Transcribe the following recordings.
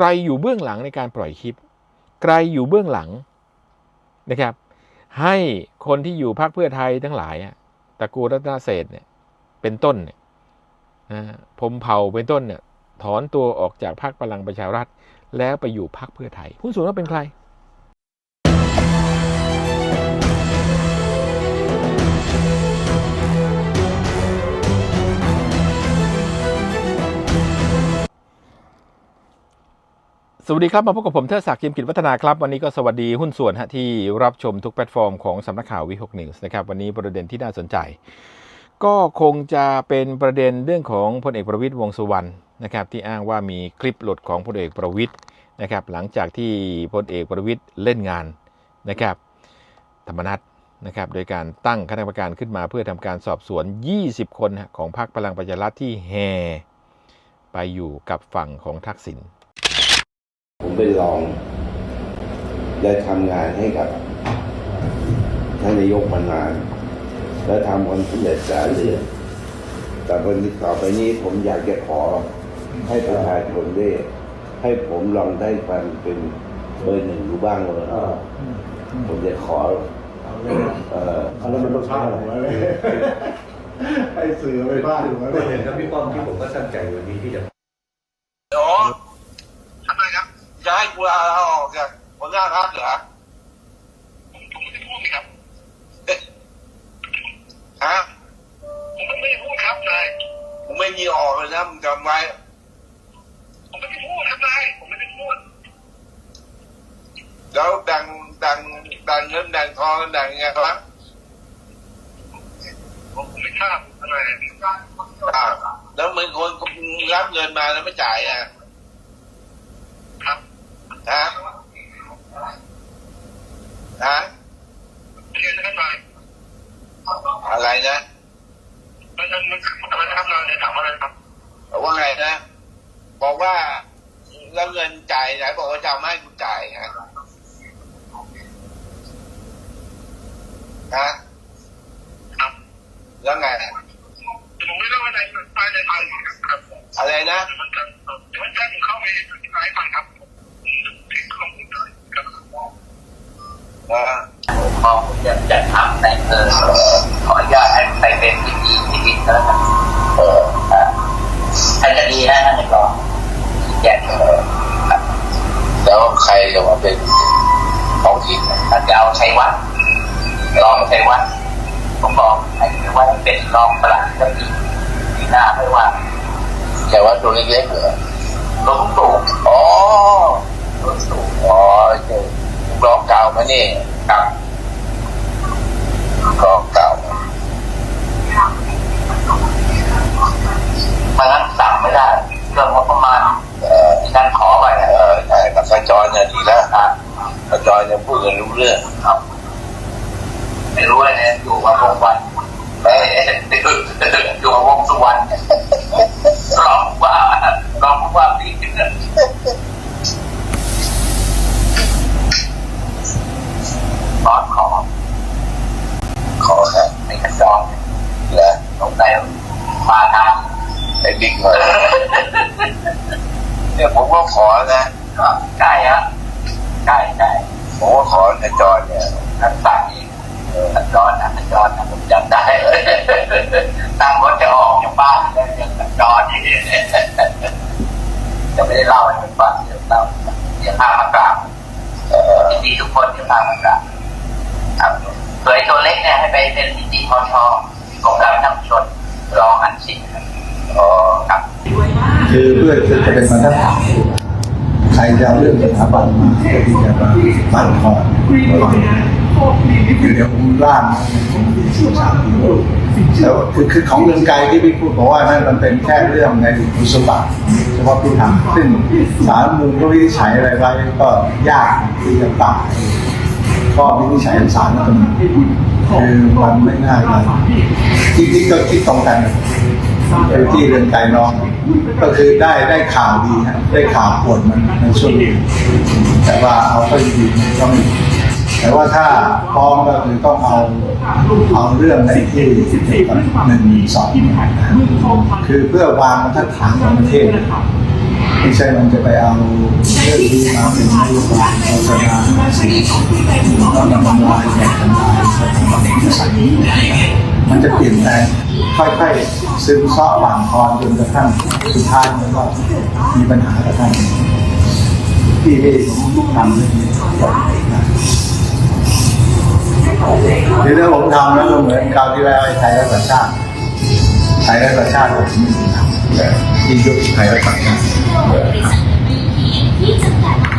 ใครอยู่เบื้องหลังในการปล่อยคลิป ใครอยู่เบื้องหลังนะครับ ให้คนที่อยู่พรรคเพื่อไทยทั้งหลายอะตระกูลรัตนเศรษฐ์เนี่ยเป็นต้นเนี่ยนะพรมเผ่าเป็นต้นเนี่ยถอนตัวออกจากพรรคพลังประชารัฐ แล้วไปอยู่พรรคเพื่อไทยหุ้สูงว่าเป็นใคร สวัสดีครับ มาพบกับผมเทดศักดิ์เทียมกิจวัฒนาครับ วันนี้ก็สวัสดีหุ้นส่วนฮะที่รับชมทุกแพลตฟอร์มของสำนักข่าววิหกนิวส์นะครับ วันนี้ประเด็นที่น่าสนใจ ก็คงจะเป็นประเด็นเรื่องของพลเอกประวิตยวงสุวรรณนะครับที่อ้างว่ามีคลิปหลุดของพลเอกประวิตยนะครับหลังจากที่พลเอกประวิตยเล่นงานนะครับธรรมนัตนะครับโดยการตั้งคณะกรรมการขึ้นมาเพื่อทำการสอบสวน 20 คนของพรรคพลังประชารัฐที่แห่ไปอยู่กับฝั่งของทักษิณ ผมเป็นรองได้ทำงานให้กับท่านนายกมานาน และทำความสำเร็จสาเรือนแต่วันนี้ต่อไปนี้ผมอยากจะขอให้ประชาชนได้ให้ผมลองได้ฟังเป็นเบอร์หนึ่งดูบ้างเลยเออผมจะขอเอาเลยนะเอ่อเอาแล้วมันต้องพลาดหัวเลยให้สื่อไปพลาดหัวเลก็ยเห็นครับพี่ป้อมที่ผมก็ตั้งใจวันนี้ที่จะ เดี๋ยวทำไมครับ จะให้กูลาออกจากหัวหน้าพักเหรอผมไม่ได้พูดครับฮะผมไม่ได้พูดครับนายผมไม่มีออกเลยนะมึงจำไว้ผมไม่ได้พูดครับนายผมไม่ได้พูดแล้วแบ่งแบ่งแบ่งเงินแบ่งทองแบ่งยังไงครับผมไม่ทราบอะไรอ่าแล้วมึงคนรับเงินมาแล้วไม่จ่ายอะครับ ฮะฮะเรียนกันหน่อยอะไรนะมันมันมันอะไรนะครับเราจะถามอะไรครับบอกว่าไงนะ บอกว่าแล้วเงินจ่ายไหนบอกว่าจะเอามาให้กูจ่ายฮะฮะครับแล้วไงผมไม่รู้ว่าในภายในทางครับอะไรนะมันจะมันจะเข้าไปหลายฝั่งครับถึงข้อมูลเลยครับ อ่าพอผมจะจะทำในเออขออนุญาตให้ไปเป็นพิธีพิธีก็แล้วกันเอออ่าถ้จะดีนะท่านรองแจ้งเออครับแล้วใครจะมาเป็นท้องถิ่นท่านจะเอาชัยวัฒน์รองชัยวัฒน์ผมบอกให้ชัยวัฒน์เป็นรองประหลัดก็ปีปีหน้าไม่ว่าแต่ว่าตัวเล็กๆเหรอลงตู่อ๋อลงตู่อ๋อเจอามานี่ครับ ร้องเก่า มานั้นสั่งไม่ได้เรื่องงบประมาณ เอ่อ มีการขอไป เออใช่กับกระจรเนี่ยดีแล้ว ครับ กระจรเนี่ยพูดกันรู้เรื่อง ครับไม่รู้เลยเนี่ยอยู่กับวงวันไปอยู่กับวงสุวรรณรองว่ารองผู้ว่าปีขึ้นเนี่ยตอนขอ ขอแค่ ในกระจอง แล้ว ตรงไหนมาทาง ไอ้บิ๊กหน่อย เนี่ยผมก็ขอนะใกล้ฮะใกล้ใกล้ผมก็ขอกระจรเนี่ยท่านสั่งเองกระจรนะกระจรนะผมจำได้เลยตั้งรถจะออกจากบ้านแล้วยังกระจรอย่างนี้จะไม่ได้เล่าให้มันฟังเดี๋ยวเล่าเดี๋ยวพามากราบเอ่อยินดีทุกคนที่พามากราบครับเคยตัวเล็กเนี่ยให้ไปเป็นพิธีพอชของการนำชนรองอันสิงห์ครับอ๋อครับ คือเพื่อจะเป็นบรรทัดฐานใครจะเอาเรื่องสถาบันมาเพื่อที่จะมาบั่นทอนคือเดี๋ยวผมร่างสามแล้วคือคือของเรืองไกลที่พี่พูดบอกว่านั่นมันเป็นแค่เรื่องในคุณสมบัติเฉพาะผู้ทำซึ่งสารมูลก็วินิจฉัยอะไรไว้ก็ยากที่จะตัดข้อวินิจฉัยของศาลรัฐธรรมนูญคือมันไม่ง่ายเลยจริงๆก็คิดตรงกัน เป็นที่เรือนไกลน้อง ก็คือได้ได้ข่าวดีฮะได้ข่าวผลมันในช่วงนี้แต่ว่าเอาไปดีมันก็ไม่แต่ว่าถ้าพร้อมก็คือต้องเอาเอาเรื่องในที่เกี่หนึ่งสองคือเพื่อวางบรรฐานของประเทศไม่ใช่มันจะไปเอาเรื่องที่มาเป็นนโยบายโฆษณาสิ่งก็นำมาลายแบบทำลายสถาบันกษัตริย์มันจะเปลี่ยนแปลง ค่อยๆซึมซาะหว่างคอนจนกระทั่งสุดท้ายมันก็มีปัญหากับท่านที่ที่ผมทำเรื่องนี้นะเดี๋ยวถ้าผมทำแล้วก็เหมือนคราวที่แล้วไอ้ไทยรักษาชาติไทยรักษาชาติผมไม่มีทำที่ยุคไทยรักษาชาติ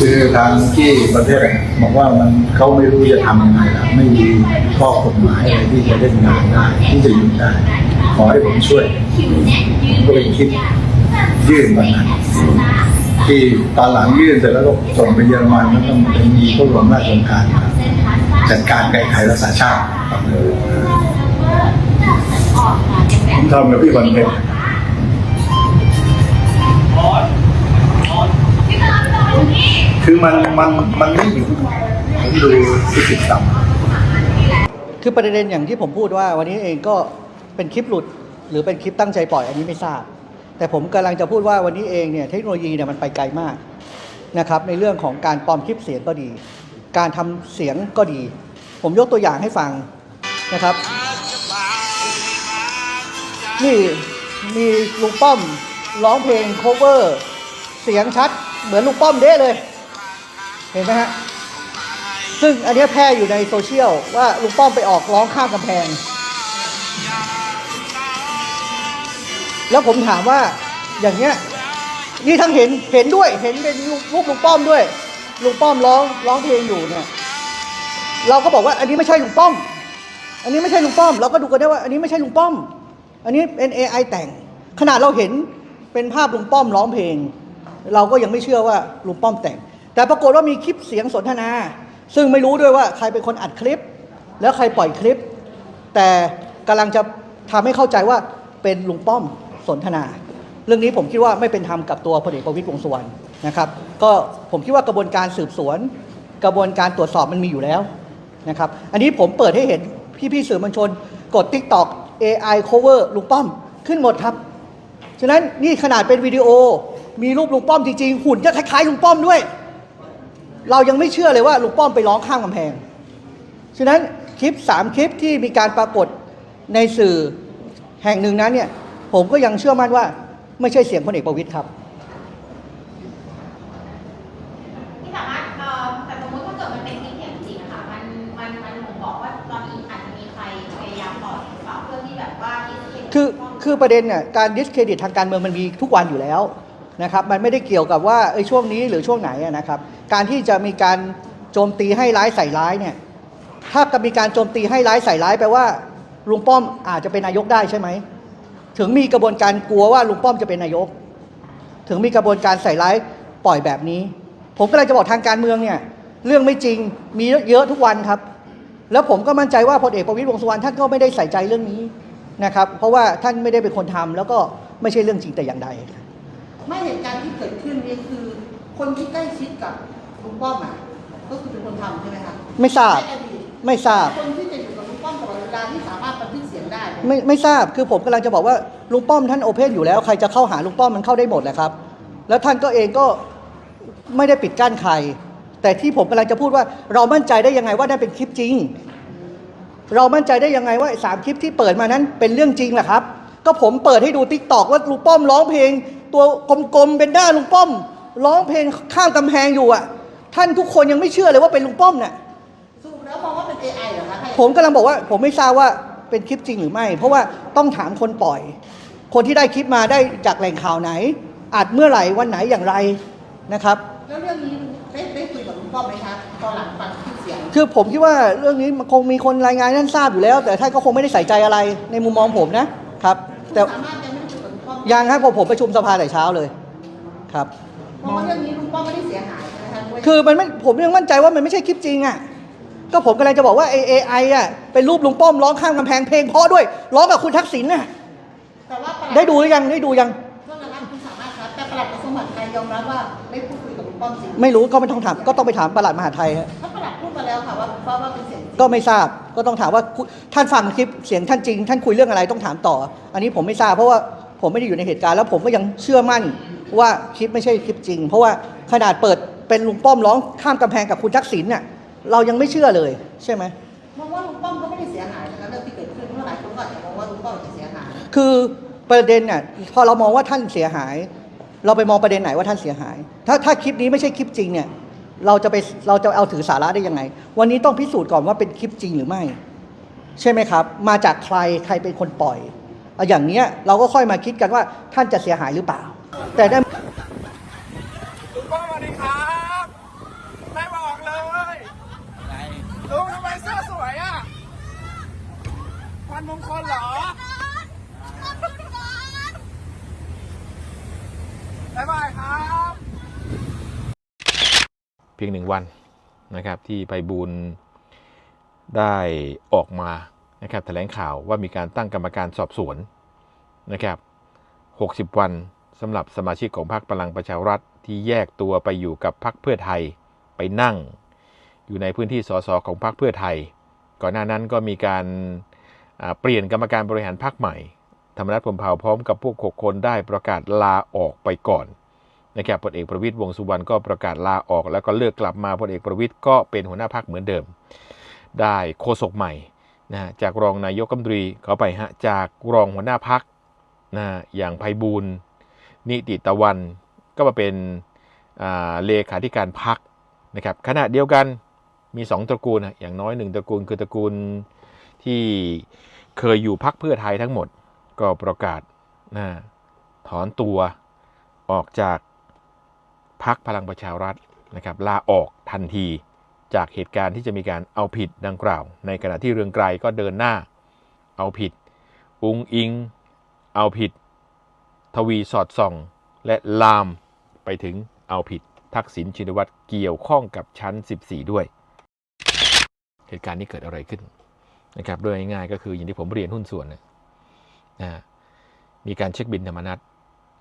คือทางที่ประเทศบอกว่ามันเขาไม่รู้จะทำยังไงละไม่มีข้อกฎหมายอะไรที่จะเล่นงานได้ที่จะยุ่งได้ขอให้ผมช่วยก็เลยคิดยื่นวันนั้นที่ตอนหลังยื่นเสร็จแล้วก็ส่งไปเยอรมันแล้วก็มันมีพวกรวมราชองการจัดการแก้ไขรักษาชาติผมทำกับพี่วันเพ็ญ คือมันมันมันไม่อยู่ผมดูพฤติกรรมคือประเด็นอย่างที่ผมพูดว่า วันนี้เองก็เป็นคลิปหลุด หรือเป็นคลิปตั้งใจปล่อยอันนี้ไม่ทราบ แต่ผมกำลังจะพูดว่าวันนี้เองเนี่ยเทคโนโลยีเนี่ยมันไปไกลมากนะครับในเรื่องของการปลอมคลิปเสียงก็ดี การทำเสียงก็ดี ผมยกตัวอย่างให้ฟังนะครับ นี่มีลุงป้อมร้องเพลง cover เสียงชัด เหมือนลุงป้อมเด้เลย เห็นไหมฮะ ซึ่งอันนี้แพร่อยู่ในโซเชียลว่าลุงป้อมไปออกร้องข้ามกำแพง แล้วผมถามว่าอย่างเงี้ยนี่ทั้งเห็นเห็นด้วยเห็นเป็นรูปลุงป้อมด้วยลุงป้อมร้องร้องเพลงอยู่เนี่ย เราก็บอกว่าอันนี้ไม่ใช่ลุงป้อม อันนี้ไม่ใช่ลุงป้อม เราก็ดูกันได้ว่าอันนี้ไม่ใช่ลุงป้อม อันนี้เป็น AI แต่ง ขนาดเราเห็นเป็นภาพลุงป้อมร้องเพลง เราก็ยังไม่เชื่อว่าลุงป้อมแต่ง แต่ปรากฏว่ามีคลิปเสียงสนทนา ซึ่งไม่รู้ด้วยว่าใครเป็นคนอัดคลิป แล้วใครปล่อยคลิป แต่กำลังจะทำให้เข้าใจว่าเป็นลุงป้อมสนทนา เรื่องนี้ผมคิดว่าไม่เป็นธรรมกับตัวพลเอกประวิตรวงสุวรรณนะครับก็ผมคิดว่ากระบวนการสืบสวน กระบวนการตรวจสอบมันมีอยู่แล้วนะครับอันนี้ผมเปิดให้เห็นพี่ๆสื่อมวลชน กด TikTok AI cover ลุงป้อมขึ้นหมดครับ ฉะนั้นนี่ขนาดเป็นวิดีโอ มีรูปลุงป้อมจริงๆหุ่นก็คล้ายๆลุงป้อมด้วย เรายังไม่เชื่อเลยว่าลุงป้อมไปร้องข้ามกำแพง ฉะนั้นคลิปสามคลิปที่มีการปรากฏในสื่อแห่งหนึ่งนั้นเนี่ยผมก็ยังเชื่อมั่นว่า ไม่ใช่เสียงพลเอกประวิตยครับที่สามารถเอ่อแต่สมมติถ้าเกิดมันเป็นคลิปเสียงจริงอะค่ะมันมันมันผมบอกว่าตอนนี้อาจจะมีใครพยายามต่อยหรือเปล่าเพื่อที่แบบว่าที่จะเป็นคือคือประเด็นเนี่ยการดิสเครดิตทางการเมืองมันมีทุกวันอยู่แล้ว นะครับมันไม่ได้เกี่ยวกับว่าไอ้ช่วงนี้หรือช่วงไหนนะครับการที่จะมีการโจมตีให้ร้ายใส่ร้ายเนี่ยถ้าจะมีการโจมตีให้ร้ายใส่ร้ายแปลว่าลุงป้อมอาจจะเป็นนายกได้ใช่ไหมถึงมีกระบวนการกลัวว่าลุงป้อมจะเป็นนายก ถึงมีกระบวนการใส่ร้ายปล่อยแบบนี้ ผมก็เลยจะบอกทางการเมืองเนี่ยเรื่องไม่จริงมีเยอะทุกวันครับ แล้วผมก็มั่นใจว่าพลเอกประวิตรวงสุวรรณท่านก็ไม่ได้ใส่ใจเรื่องนี้นะครับ เพราะว่าท่านไม่ได้เป็นคนทำแล้วก็ไม่ใช่เรื่องจริงแต่อย่างใด ไม่เหตุการณ์ที่เกิดขึ้นนี่คือ คนที่ใกล้ชิดกับลุงป้อมอะก็คือเป็นคนทำใช่ไหมคะไม่ทราบ ในอดีตไม่ทราบ คนที่จะอยู่กับลุงป้อมตลอดเวลาที่สามารถบันทึกเสียงได้เนี่ยไม่ไม่ทราบคือผมกำลังจะบอกว่าลุงป้อมท่านโอเพนอยู่แล้วใครจะเข้าหาลุงป้อมมันเข้าได้หมดแหละครับ แล้วท่านก็เองก็ไม่ได้ปิดกั้นใคร แต่ที่ผมกำลังจะพูดว่าเรามั่นใจได้ยังไงว่านั่นเป็นคลิปจริง เรามั่นใจได้ยังไงว่าไอ้สามคลิปที่เปิดมานั้นเป็นเรื่องจริงแหละครับ ก็ผมเปิดให้ดูติ๊กตอกว่าลุงป้อมร้องเพลง ตัวกลมๆเป็นหน้าลุงป้อม ร้องเพลงข้ามกำแพงอยู่อะ ท่านทุกคนยังไม่เชื่อเลยว่าเป็นลุงป้อมเนี่ยสรุปแล้วมองว่าเป็น AI เหรอคะถ้าอย่างนั้นผมกำลังบอกว่า ผมไม่ทราบว่าเป็นคลิปจริงหรือไม่ เพราะว่าต้องถามคนปล่อย คนที่ได้คลิปมาได้จากแหล่งข่าวไหนอัดเมื่อไหร่วันไหนอย่างไรนะครับ แล้วเรื่องนี้ได้ได้คุยกับลุงป้อมไหมคะตอนหลังฟังคลิปเสียง คือผมคิดว่าเรื่องนี้มันคงมีคนรายงานท่านทราบอยู่แล้ว แต่ท่านก็คงไม่ได้ใส่ใจอะไรในมุมมองผมนะครับ แต่ สามารถยังไม่ได้คุ ยกับลุงป้อมยังครับผมผมประชุมสภาแต่เช้าเลยครับ มองว่าเรื่องนี้ลุงป้อมไม่ได้เสียหายใช่ไหมคะด้วยคือมันไม่ผมยังมั่นใจว่ามันไม่ใช่คลิปจริงอะก็ผมกำลังจะบอกว่าไอเอไออะเป็นรูปลุงป้อมร้องข้ามกำแพงเพลงเพราะด้วยร้องกับคุณทักษิณน่ะแต่ว่าประหลัได้ดูหรือยังได้ดูยังเรื่องนั้นคุณสามารถครับแต่ประหลัดกระทรวงมหาดไทยยอมรับว่าได้พูดคุยกับลุงป้อมจริงไม่รู้ก็ไม่ต้องถามก็ต้องไปถามประหลัดมหาดไทยฮะถ้าประหลัดพูดมาแล้วค่ะว่าว่าว่าเป็นเสียงจริงก็ไม่ทราบก็ต้องถามว่าคุท่านฟังคลิปเสียงท่านจริง ท่านคุยเรื่องอะไรต้องถามต่อ อันนี้ผมไม่ทราบเพราะว่า ผมไม่ได้อยู่ในเหตุการณ์แล้วผมก็ยังเชื่อมั่นว่าคลิปไม่ใช่คลิปจริง เพราะว่าขนาดเปิดเป็นลุงป้อมร้องข้ามกำแพงกับคุณทักษิณเนี่ยเรายังไม่เชื่อเลยใช่ไหมมองว่าลุงป้อมก็ไม่ได้เสียหายนะคะเรื่องที่เกิดขึ้นเพราะหลายคนก็อาจจะมองว่าลุงป้อมจะเสียหายคือประเด็นเนี่ยพอเรามองว่าท่านเสียหาย เราไปมองประเด็นไหนว่าท่านเสียหาย ถ้าถ้าคลิปนี้ไม่ใช่คลิปจริงเนี่ยเราจะไปเราจะเอาถือสาระได้ยังไง วันนี้ต้องพิสูจน์ก่อนว่าเป็นคลิปจริงหรือไม่ ใช่ไหมครับ มาจากใครใครเป็นคนปล่อยเอาอย่างเนี้ยเราก็ค่อยมาคิดกันว่าท่านจะเสียหายหรือเปล่า แต่ได้ลุงป้อมสวัสดีครับไม่บอกเลยลุงทำไมเสื้อสวยอะวันมงคลเหรอบ๊ายบายครับเพียงหนึ่งวันนะครับที่ไปบูลย์ได้ออกมา นะครับแถลงข่าวว่ามีการตั้งกรรมการสอบสวนนะครับ 60 วันสำหรับสมาชิกของพรรคพลังประชารัฐที่แยกตัวไปอยู่กับพรรคเพื่อไทยไปนั่ง อยู่ในพื้นที่สสของพรรคเพื่อไทย ก่อนหน้านั้นก็มีการเปลี่ยนกรรมการบริหารพรรคใหม่ ธรรมนัฐพรมเผ่าพร้อมกับพวก 6 คนได้ประกาศลาออกไปก่อนนะครับพลเอกประวิตยวงสุวรรณก็ประกาศลาออก แล้วก็เลือกกลับมาพลเอกประวิตยก็เป็นหัวหน้าพักเหมือนเดิม ได้โฆษกใหม่ นะจากรองนายกรัฐมนตรีเขาไปฮะจากรองหัวหน้าพักนะอย่างไพบูลนิติตะวันก็มาเป็นเลขาธิการพักนะครับขณะเดียวกันมีสองตระกูลนะอย่างน้อยหนึ่งตระกูลคือตระกูลที่เคยอยู่พักเพื่อไทยทั้งหมดก็ประกาศนะถอนตัวออกจากพักพลังประชารัฐนะครับลาออกทันที จากเหตุการณ์ที่จะมีการเอาผิดดังกล่าว ในขณะที่เรืองไกรก็เดินหน้า เอาผิด อุงอิง เอาผิด ทวีสอดส่อง และลามไปถึงเอาผิด ทักษิณชินวัตรเกี่ยวข้องกับชั้น 14 ด้วย เหตุการณ์นี้เกิดอะไรขึ้นนะครับโดยง่ายๆก็คืออย่างที่ผมเรียนหุ้นส่วนนะมีการเช็คบินธรรมนัต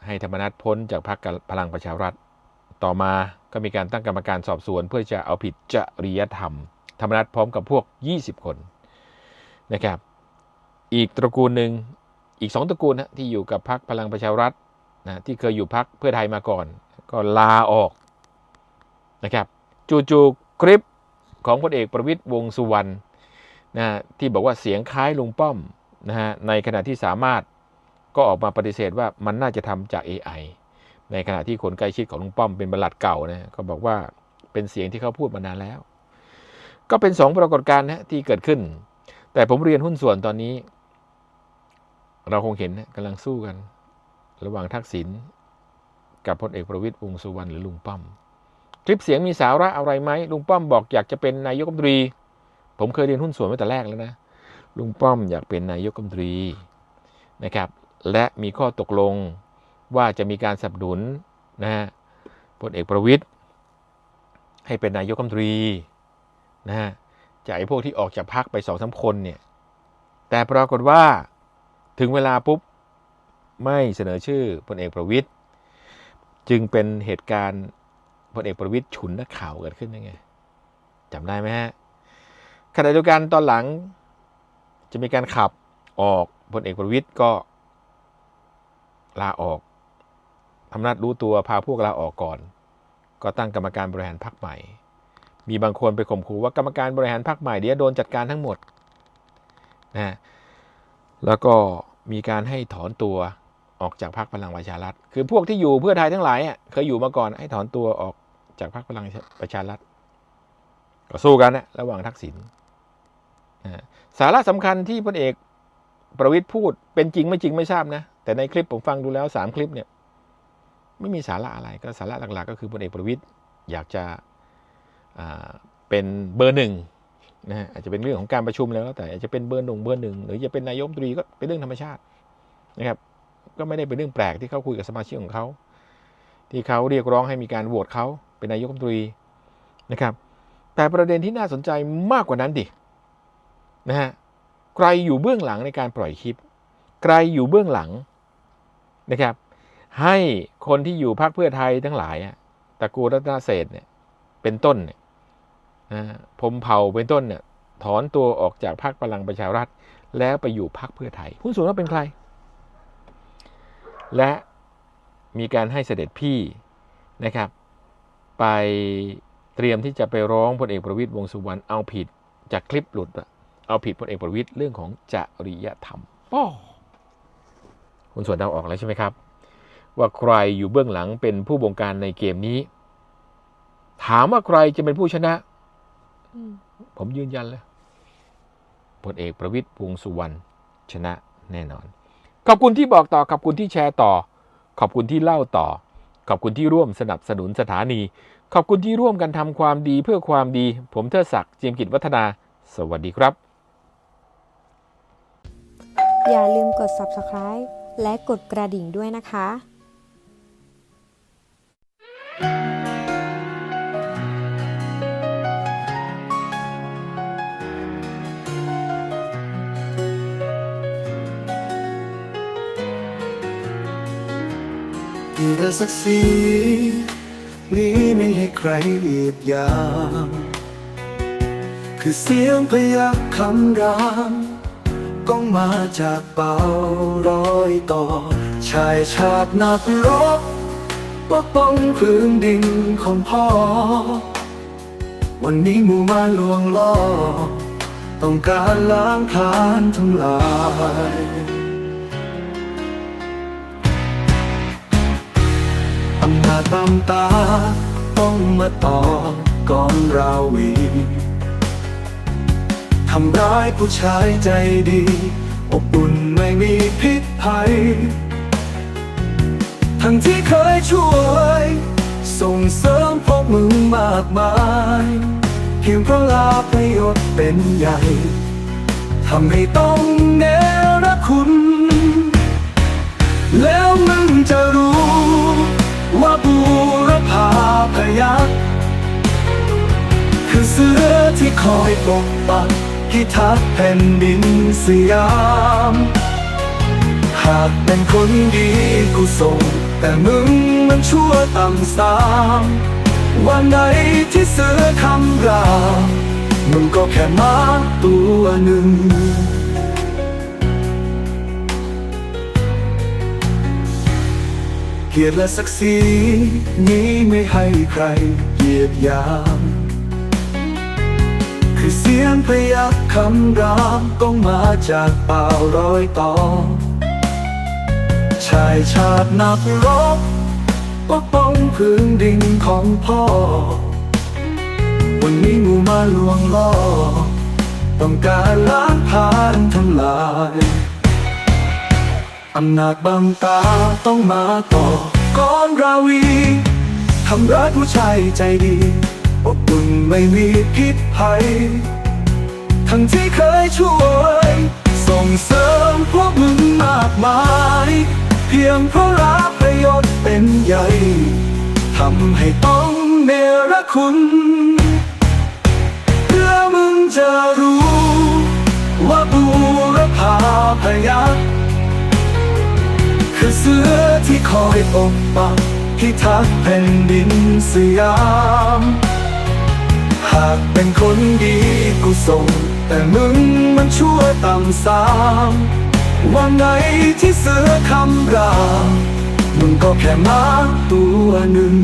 ให้ธรรมนัฐพ้นจากพรรคพลังประชารัฐ ต่อมาก็มีการตั้งกรรมการสอบสวน เพื่อจะเอาผิดจริยธรรม ธรรมนัฐพร้อมกับพวก 20 คนนะครับ อีกตระกูลหนึ่งอีก 2 ตระกูลนะที่อยู่กับพรรคพลังประชารัฐนะที่เคยอยู่พรรคเพื่อไทยมาก่อน ก็ลาออกนะครับจู่ๆคลิปของพลเอกประวิตยวงสุวรรณนะที่บอกว่าเสียงคล้ายลุงป้อมนะฮะในขณะที่สามารถก็ออกมาปฏิเสธว่ามันน่าจะทำจาก AI ในขณะที่คนใกล้ชิดของลุงป้อมเป็นบรรลัดเก่านะก็บอกว่าเป็นเสียงที่เขาพูดมานานแล้ว ก็เป็นสองปรากฏการณ์นะที่เกิดขึ้น แต่ผมเรียนหุ้นส่วนตอนนี้ เราคงเห็นนะกำลังสู้กัน ระหว่างทักษิณกับพลเอกประวิตยวงสุวรรณหรือลุงป้อม คลิปเสียงมีสาระอะไรไหมลุงป้อมบอกอยากจะเป็นนายกรัฐมนตรี ผมเคยเรียนหุ้นส่วนมาแต่แรกแล้วนะลุงป้อมอยากเป็นนายกรัฐมนตรีนะครับ และมีข้อตกลง ว่าจะมีการสนับสนุนนะฮะพลเอกประวิตย์ให้เป็นนายกรัฐมนตรีนะฮะจากไอ้พวกที่ออกจากพักไปสองสาคนเนี่ย แต่ปรากฏว่าถึงเวลาปุ๊บไม่เสนอชื่อพลเอกประวิตย์จึงเป็นเหตุการณ์พลเอกประวิตย์ฉุนนักข่าวเกิดขึ้นยังไงจำได้ไหมฮะขณะเดียวกันตอนหลังจะมีการขับออกพลเอกประวิตย์ก็ลาออก ทำนัดรู้ตัวพาพวกลาออกก่อน ก็ตั้งกรรมการบริหารพรรคใหม่ มีบางคนไปข่มขู่ว่ากรรมการบริหารพรรคใหม่เดี๋ยวโดนจัดการทั้งหมดนะแล้วก็มีการให้ถอนตัวออกจากพรรคพลังประชารัฐ คือพวกที่อยู่เพื่อไทยทั้งหลายอะเคยอยู่มาก่อนให้ถอนตัวออกจากพรรคพลังประชารัฐก็สู้กันนะระหว่างทักษิณนะสาระสำคัญที่พลเอกประวิตยพูดเป็นจริงไม่จริงไม่ทราบนะ แต่ในคลิปผมฟังดูแล้วสามคลิปเนี่ย ไม่มีสาระอะไรก็สาระหลักๆ ก็คือพลเอกประวิตยอยากจะเป็นเบอร์หนึ่งนะฮะอาจจะเป็นเรื่องของการประชุมแล้ว แต่อาจจะเป็นเบอร์หนึ่งเบอร์หนึ่งหรือจะเป็นนายกมนตรีก็เป็นเรื่องธรรมชาตินะครับก็ไม่ได้เป็นเรื่องแปลกที่เขาคุยกับสมาชิกของเขา ที่เขาเรียกร้องให้มีการโหวตเขาเป็นนายกรัฐมนตรีนะครับ แต่ประเด็นที่น่าสนใจมากกว่านั้นดินะฮะใครอยู่เบื้องหลังในการปล่อยคลิป ใครอยู่เบื้องหลังนะครับ ให้คนที่อยู่พรรคเพื่อไทยทั้งหลายอะตระกูลรัตนเศรษฐ์เนี่ย เป็นต้นเนี่ยนะพรหมเผ่าเป็นต้นเนี่ย ถอนตัวออกจากพรรคพลังประชารัฐ แล้วไปอยู่พรรคเพื่อไทยหุ้นส่วนว่าเป็นใคร และมีการให้เสด็จพี่นะครับ ไปเตรียมที่จะไปร้องพลเอกประวิตยวงษ์สุวรรณเอาผิดจากคลิปหลุดอะเอาผิดพลเอกประวิตยเรื่องของจริยธรรมป้อคุณส่วนเดาออกแล้วใช่ไหมครับ ว่าใครอยู่เบื้องหลังเป็นผู้บงการในเกมนี้ ถามว่าใครจะเป็นผู้ชนะ ผมยืนยันเลยพลเอกประวิตยวงษ์สุวรรณชนะแน่นอน ขอบคุณที่บอกต่อ ขอบคุณที่แชร์ต่อ ขอบคุณที่เล่าต่อ ขอบคุณที่ร่วมสนับสนุนสถานี ขอบคุณที่ร่วมกันทำความดีเพื่อความดี ผมเทิดศักดิ์เจียมกิจวัฒนา สวัสดีครับ อย่าลืมกด subscribe และกดกระดิ่งด้วยนะคะ แต่ศักดิ์ศรีนี้ไม่ให้ใครเหยียบยาม คือเสียงพยักคำรามก้องมาจากเป่ารอยต่อ ชายชาตินักรบปกป้องพื้นดินของพ่อ วันนี้มู่มาลวงล่อ ต้องการล้างผลาญทำลาย อำนาจบำตา ต้องมาต่อก่อนราวีทำร้ายผู้ชายใจดี อบอุ่นไม่มีพิษภัย ทั้งที่เคยช่วย ส่งเสริมพวกมึงมากมายเพียงเพราะลาประโยชน์เป็นใหญ่ทำให้ต้องเนรคุณ แล้วมึงจะรู้ พาพยักคือเสือที่คอยปกปักพิทักษ์แผ่นดินสยาม หากเป็นคนดีกูส่ง แต่มึงมันชั่วต่ำสาม วันไหนที่เสือคำรามมึงก็แค่มาตัวหนึ่ง กียรติและศักดิ์ศรีนี้ไม่ให้ใครเหยียดยาม คือเสียงพยักคำรามต้องมาจากป่ารอยต่อชายชาตินักรบปกป้องพื้นดินของพ่อ วันนี้หมู่มาลวงล่อ ต้องการล้างผลาญทำลาย อำนาจบังตาต้องมาต่อก่อนราวีทำร้ายผู้ชายใจดีอบอุ่นไม่มีพิษภัย ทั้งที่เคยช่วยส่งเสริมพวกมึงมากมาย เพียงเพราะรักประโยชน์เป็นใหญ่ทำให้ต้องเนรคุณเพื่อมึงจะรู้ ว่าบูรพาพยัก คือเสือที่คอยปกปักพิทักษ์แผ่นดินสยาม หากเป็นคนดีกูส่ง แต่มึงมันชั่วต่ำสามวันไหนที่เสือคำรามมึงก็แค่มาตัวหนึ่ง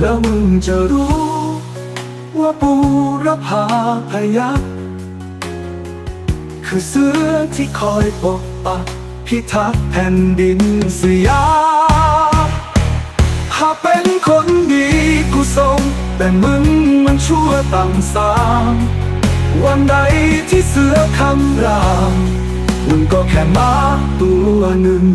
แล้วมึงจะรู้ว่าปูรพาพยัก คือเสือที่คอยปกปักพิทักษ์แผ่นดินสยามหากเป็นคนดีกูส่งแต่มึงมันชั่วต่ำสาม วันใดที่เสือคำราม มึงก็แค่มาตัวหนึ่ง